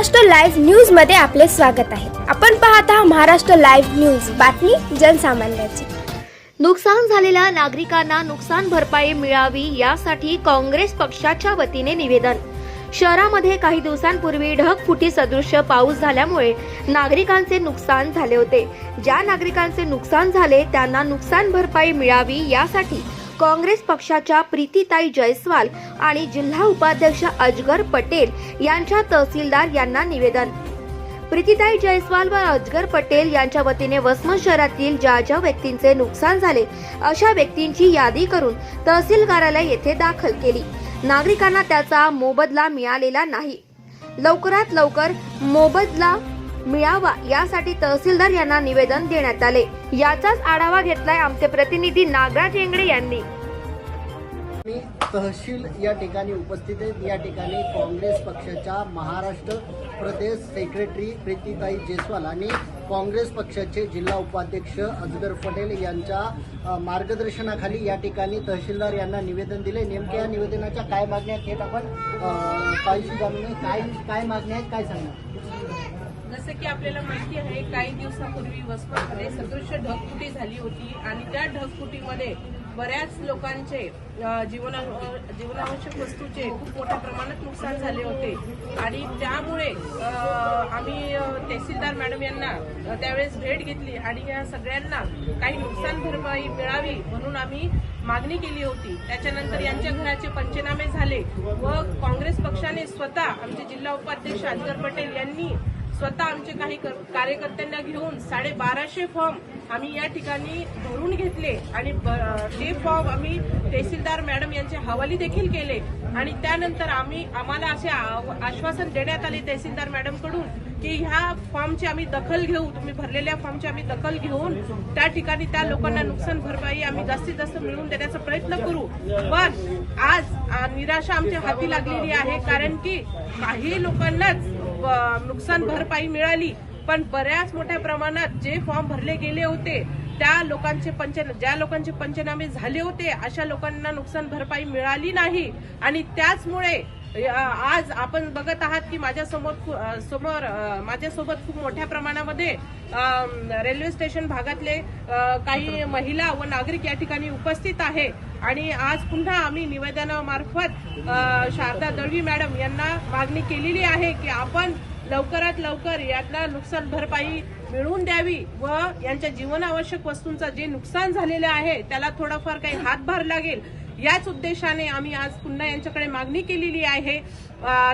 Maharashtra live न्यूजमध्ये आपले स्वागत आहे. आपण पाहत आहात महाराष्ट्र लाईव्ह न्यूज. बातमी जनसामान्याची. नुकसान झालेल्या नागरिकांना नुकसान भरपाई मिळावी यासाठी काँग्रेस पक्षाच्या वतीने निवेदन. शहरामध्ये काही दिवसांपूर्वी ढगफुटी सदृश पाऊस झाल्यामुळे नागरिकांचे नुकसान झाले होते. ज्या नागरिकांचे नुकसान झाले त्यांना नुकसान भरपाई मिळावी यासाठी काँग्रेस पक्षाच्या प्रीतीताई जयस्वाल आणि जिल्हा उपाध्यक्ष अजगर पटेल यांच्या तहसीलदार यांना निवेदन. प्रीतीताई जयस्वाल व अजगर पटेल यांच्या वतीने वसमत शहरातील ज्या ज्या व्यक्तींचे नुकसान झाले अशा व्यक्तींची यादी करून तहसील कार्यालय येथे दाखल केली. नागरिकांना त्याचा मोबदला मिळालेला नाही. लवकरात लवकर मोबदला मिळावा यासाठी तहसीलदार यांना निवेदन देण्यात आले. याचाच आढावा घेतलाय आमचे प्रतिनिधी नागराज येंगडे यांनी. मी तहसील या ठिकाणी उपस्थित आहेत या ठिकाणी काँग्रेस पक्षाच्या महाराष्ट्र प्रदेश सेक्रेटरी प्रीतीताई जयस्वाल आणि काँग्रेस पक्षाचे जिल्हा उपाध्यक्ष अजगर पटेल यांच्या मार्गदर्शनाखाली या ठिकाणी तहसीलदार यांना निवेदन दिले. नेमक्या या निवेदनाच्या काय मागण्या आहेत थेट आपण पाहिजे जाणून काय काय मागण्या आहेत काय सांगणार? जसं की आपल्याला माहिती आहे काही दिवसापूर्वी वसमतमध्ये सदृश्य ढगफुटी झाली होती आणि त्या ढगफुटीमध्ये बऱ्याच लोकांचे जीवना जीवनावश्यक वस्तूचे खूप मोठ्या प्रमाणात नुकसान झाले होते. आणि त्यामुळे आम्ही तहसीलदार मॅडम यांना त्यावेळेस भेट घेतली आणि या सगळ्यांना काही नुकसान भरपाई मिळावी म्हणून आम्ही मागणी केली होती. त्याच्यानंतर यांच्या घराचे पंचनामे झाले व काँग्रेस पक्षाने स्वतः आमचे जिल्हा उपाध्यक्ष अजगर पटेल यांनी स्वतः आमचे काही कार्यकर्त्यांना घेऊन साडेबाराशे फॉर्म आम्ही या ठिकाणी भरून घेतले आणि ते फॉर्म आम्ही तहसीलदार मॅडम यांचे हवाली देखील केले. आणि त्यानंतर आम्ही आम्हाला असे आश्वासन देण्यात आले तहसीलदार मॅडमकडून की ह्या फॉर्मची आम्ही दखल घेऊ तुम्ही भरलेल्या फॉर्मची आम्ही दखल घेऊन त्या ठिकाणी त्या लोकांना नुकसान भरपाई आम्ही जास्तीत जास्त मिळवून देण्याचा प्रयत्न करू. पण आज निराशा आमच्या हाती लागलेली आहे कारण की काही लोकांनाच नुकसान भरपाई मिळाली. पण बऱ्याच मोठ्या प्रमाणात जे फॉर्म भरले गेले होते त्या लोकांचे पंचना ज्या लोकांचे पंचनामे झाले होते अशा लोकांना नुकसान भरपाई मिळाली नाही. आणि त्याचमुळे आज आपण बघत आहात की माझ्यासमोर समोर समोर माझ्यासोबत खूप मोठ्या प्रमाणामध्ये रेल्वे स्टेशन भागातले काही महिला व नागरिक या ठिकाणी उपस्थित आहे. आणि आज पुन्हा आम्ही निवेदनामार्फत शारदा दळवी मॅडम यांना मागणी केलेली आहे की आपण लवकरात लवकर यांना नुकसान भरपाई मिळवून द्यावी व यांच्या जीवनावश्यक वस्तूंचं जे नुकसान झालेलं आहे त्याला थोडाफार काही हातभार लागेल. याच उद्देशाने आम्ही आज पुन्हा यांच्याकडे मागणी केलेली आहे.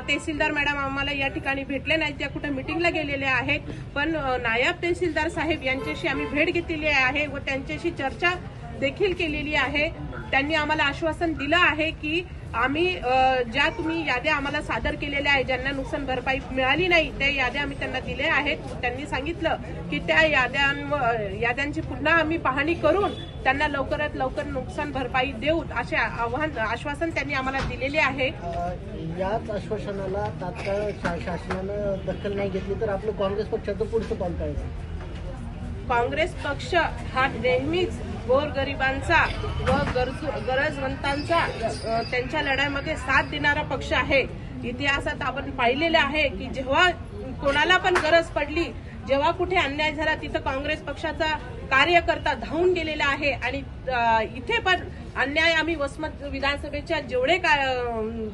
तहसीलदार मॅडम आम्हाला या ठिकाणी भेटले नाहीत त्या कुठे मिटिंगला गेलेल्या आहेत. पण नायब तहसीलदार साहेब यांच्याशी आम्ही भेट घेतलेली आहे व त्यांच्याशी चर्चा देखील केलेली आहे. त्यांनी आम्हाला आश्वासन दिलं आहे की आम्ही ज्या तुम्ही याद्या आम्हाला सादर केलेल्या आहेत ज्यांना नुकसान भरपाई मिळाली नाही त्या याद्या आम्ही त्यांना दिल्या आहेत. त्यांनी सांगितलं की त्या याद्यांवर याद्यांची पुन्हा आम्ही पाहणी करून त्यांना लवकरात लवकर नुकसान भरपाई देऊ असे आव्हान आश्वासन त्यांनी आम्हाला दिलेले आहे. याच आश्वासनाला तात्काळ शा- शासनानं दखल नाही घेतली तर आपलं काँग्रेस पक्षाचं पुढचं पाऊल करायचं काँग्रेस पक्ष हा नेहमीच गोरगरिबांचा व गरजू गरजवंतांचा त्यांच्या लढ्यामध्ये साथ देणारा पक्ष आहे. इतिहासात आपण पाहिलेले आहे की जेव्हा कोणाला पण गरज पडली जेव्हा कुठे अन्याय झाला तिथं काँग्रेस पक्षाचा कार्यकर्ता धावून गेलेला आहे आणि इथे पण अन्याय आम्ही वसमत विधानसभेच्या जेवढे का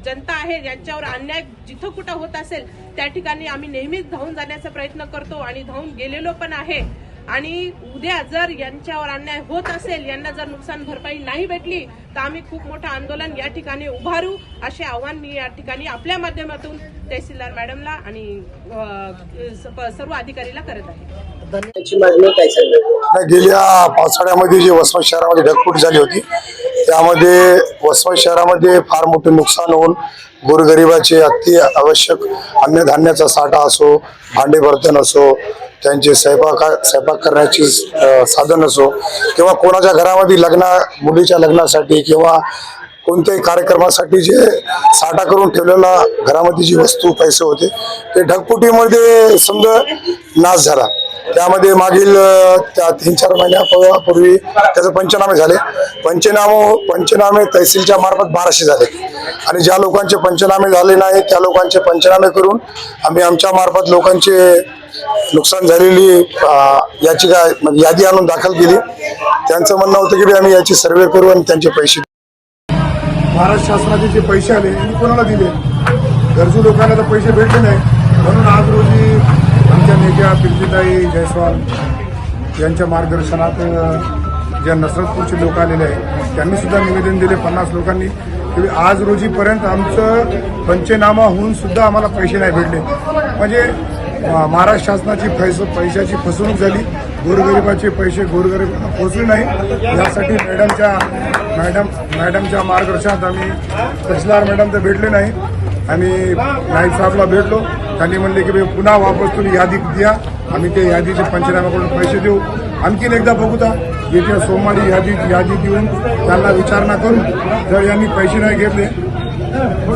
जनता आहे यांच्यावर अन्याय जिथं कुठं होत असेल त्या ठिकाणी आम्ही नेहमीच धावून जाण्याचा प्रयत्न करतो आणि धावून गेलेलो पण आहे. आणि उद्या जर यांच्यावर अन्याय होत असेल यांना जर नुकसान भरपाई नाही भेटली तर आम्ही खूप मोठं आंदोलन या ठिकाणी उभारू असे आव्हान मी या ठिकाणी आपल्या माध्यमातून तहसीलदार मॅडमला आणि सर्व अधिकारीला करत आहे. धन्यवाद मागणी काय सांगणार नाही, गेल्या पावसाळ्यामध्ये जे वसमत शहरामध्ये ढगफूट झाली होती त्यामध्ये वसमत शहरामध्ये फार मोठे नुकसान होऊन गोरगरिबाचे अति आवश्यक अन्नधान्याचा साठा असो भांडे बर्तन असो त्यांचे स्वयंपाक स्वयंपाक करण्याची साधन असो किंवा कोणाच्या घरामध्ये लग्ना मुलीच्या लग्नासाठी किंवा कोणत्याही कार्यक्रमासाठी जे साठा करून ठेवलेला घरामध्ये जी वस्तू पैसे होते ते ढगपुटीमध्ये समजा नाश झाला. त्यामध्ये मागील त्या तीन चार महिन्यापूर्वी त्याचे पंचनामे झाले. पंचनामो पंचनामे तहसीलच्या मार्फत बाराशे झाले. आणि ज्या लोकांचे पंचनामे झाले नाही त्या लोकांचे पंचनामे करून आम्ही आमच्या मार्फत लोकांचे नुकसान झालेली याचिका म्हणजे यादी आणून दाखल केली. त्यांचं म्हणणं होतं की आम्ही याची सर्वे करू आणि त्यांचे पैसे महाराष्ट्र शासनाचे जे पैसे आले त्यांनी कोणाला दिले? गरजू लोकांना तर पैसे भेटले नाही. म्हणून आज रोजी आमच्या नेत्या पिंपरीताई जयस्वाल यांच्या मार्गदर्शनात ज्या नसरतपूरचे लोक आलेले आहेत त्यांनी सुद्धा निवेदन दिले पन्नास लोकांनी की आज रोजीपर्यंत आमचं पंचनामा होऊन सुद्धा आम्हाला पैसे नाही भेटले. म्हणजे महाराष्ट्र शासनाची फैस पैशाची फसवणूक झाली. गोरगरिबाचे पैसे गोरगरिबांना पोहोचले नाही. यासाठी मॅडमच्या मॅडम मॅडमच्या मार्गदर्शनात आम्ही तहसीलदार मॅडम तर भेटले नाही. आम्ही नाईक साहेबला भेटलो. त्यांनी म्हणले की पुन्हा वापस तुम्ही यादी द्या. आम्ही ते यादीचे पंचनाम्याकडून पैसे देऊ. आणखीन एकदा बघूता येत्या सोमवारी यादी यादी देऊन त्यांना विचारणा करू जर यांनी पैसे नाही घेतले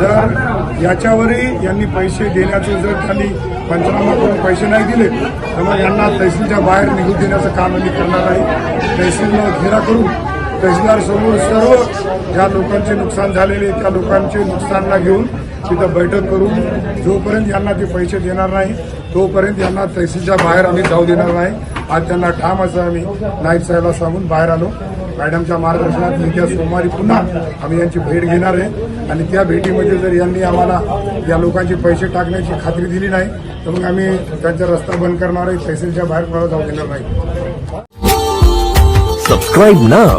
जर याच्यावरही यांनी पैसे देण्याचे जर त्यांनी पंचनामा करून पैसे नाही दिले तर मग यांना तहसीलच्या बाहेर निघू देण्याचं काम आम्ही करणार आहे. तहसीलला घेरा करून तहसीलदार समोर सर्व ज्या लोकांचे नुकसान झालेले त्या लोकांचे नुकसानला घेऊन तिथं बैठक करून जोपर्यंत यांना ते पैसे देणार नाही तोपर्यंत यांना तहसीलच्या बाहेर आम्ही जाऊ देणार नाही. आज त्यांना ठाम असं आम्ही नाईक साहेबला सांगून बाहेर आलो. मॅडमच्या मार्गदर्शनात येत्या सोमवारी पुन्हा आम्ही यांची भेट घेणार आहे. आणि त्या भेटीमध्ये जर यांनी आम्हाला या लोकांचे पैसे टाकण्याची खात्री दिली नाही तर मग आम्ही त्यांचा रस्ता बंद करणार आहे. तहसीलच्या बाहेर जाऊ देणार नाही. Subscribe now